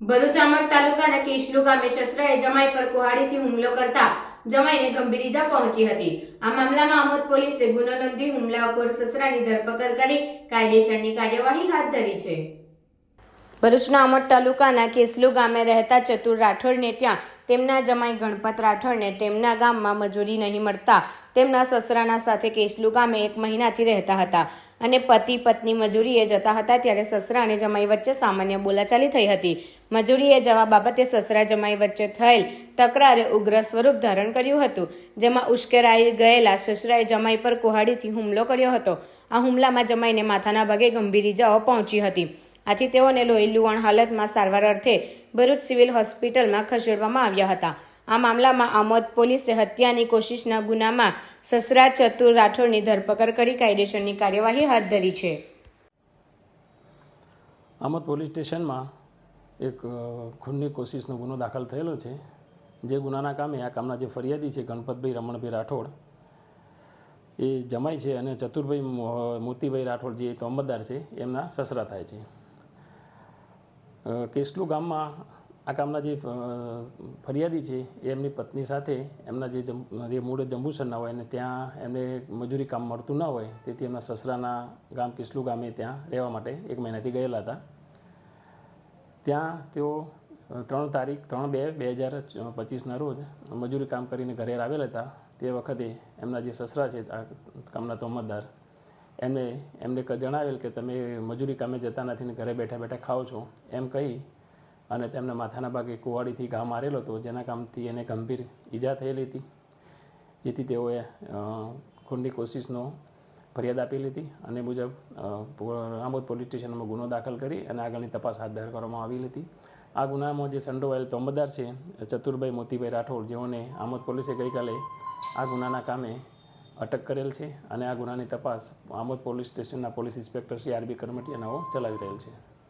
ભરૂચ તાલુકાના કેશલુ ગામે શસ્ત્રએ જમાઈ પર કુહાડીથી હુમલો કરતા જમાઈને ગંભીર ઈજા પહોંચી હતી. આ મામલામાં આમોદ પોલીસે ગુનો નોંધી હુમલાખોર સસરાની ધરપકડ કરી કાયદેસરની કાર્યવાહી હાથ ધરી છે. ભરૂચના આમોદ તાલુકાના કેસલુ ગામે રહેતા ચતુર રાઠોડને ત્યાં તેમના જમાઈ ગણપત રાઠોડને તેમના ગામમાં મજૂરી નહીં મળતા તેમના સસરાના સાથે કેસલુ ગામે એક મહિનાથી રહેતા હતા અને પતિ પત્ની મજૂરીએ જતા હતા ત્યારે સસરા અને જમાઈ વચ્ચે સામાન્ય બોલાચાલી થઈ હતી. મજૂરીએ જવા બાબતે સસરા જમાઈ વચ્ચે થયેલ તકરારે ઉગ્ર સ્વરૂપ ધારણ કર્યું હતું, જેમાં ઉશ્કેરાઈ ગયેલા સસરાએ જમાઈ પર કુહાડીથી હુમલો કર્યો હતો. આ હુમલામાં જમાઈને માથાના ભાગે ગંભીર ઇજાઓ પહોંચી હતી. આથી તેઓને લોહી લુવાણ હાલતમાં સારવાર અર્થે ભરૂચ સિવિલ હોસ્પિટલમાં ખસેડવામાં આવ્યા હતા. આ મામલામાં આમોદ પોલીસે હત્યાની કોશિશના ગુનામાં સસરા ચતુર રાઠોડની ધરપકડ કરી કાયદેસરની કાર્યવાહી હાથ ધરી છે. આમોદ પોલીસ સ્ટેશનમાં એક ખૂનની કોશિશનો ગુનો દાખલ થયેલો છે. જે ગુનાના કામે આ કામના જે ફરિયાદી છે, ગણપતભાઈ રમણભાઈ રાઠોડ, એ જમાય છે અને ચતુરભાઈ મોતીભાઈ રાઠોડ જે તોમતદાર છે, એમના સસરા થાય છે. કેસલુ ગામમાં આ ગામના જે ફરિયાદી છે, એ એમની પત્ની સાથે એમના જે જે મૂળ જંબુસરના હોય અને ત્યાં એમને મજૂરી કામ મળતું ના હોય, તેથી એમના સસરાના ગામ કિસલુ ગામે ત્યાં રહેવા માટે એક મહિનાથી ગયેલા હતા. ત્યાં તેઓ ત્રણ તારીખ, ત્રણ બે બે હજાર પચીસના રોજ મજૂરી કામ કરીને ઘરે આવેલા હતા. તે વખતે એમના જે સસરા છે, આ કામના તોમતદાર એમને એમને જણાવેલ કે તમે મજૂરી કામે જતા નથી ને ઘરે બેઠા બેઠા ખાઓ છો, એમ કહી અને તેમને માથાના ભાગે કુવાડીથી ઘા મારેલો હતો જેના કામથી એને ગંભીર ઈજા થયેલી હતી, જેથી તેઓએ ખૂનની કોશિશનો ફરિયાદ આપેલી હતી અને મુજબ રામોદ પોલીસ સ્ટેશનમાં ગુનો દાખલ કરી અને આગળની તપાસ હાથ ધર કરવામાં આવેલી હતી આ ગુનામાં જે સંડોવાયેલ તોમદાર છે, ચતુરભાઈ મોતીભાઈ રાઠોડ, જેઓને આમોદ પોલીસે ગઈકાલે આ ગુનાના કામે અટક કરેલ છે અને આ ગુનાની તપાસ આમોદ પોલીસ સ્ટેશનના પોલીસ ઇન્સ્પેક્ટર શ્રી આરબી કરમટીયાનાઓ ચલાવી રહેલ છે.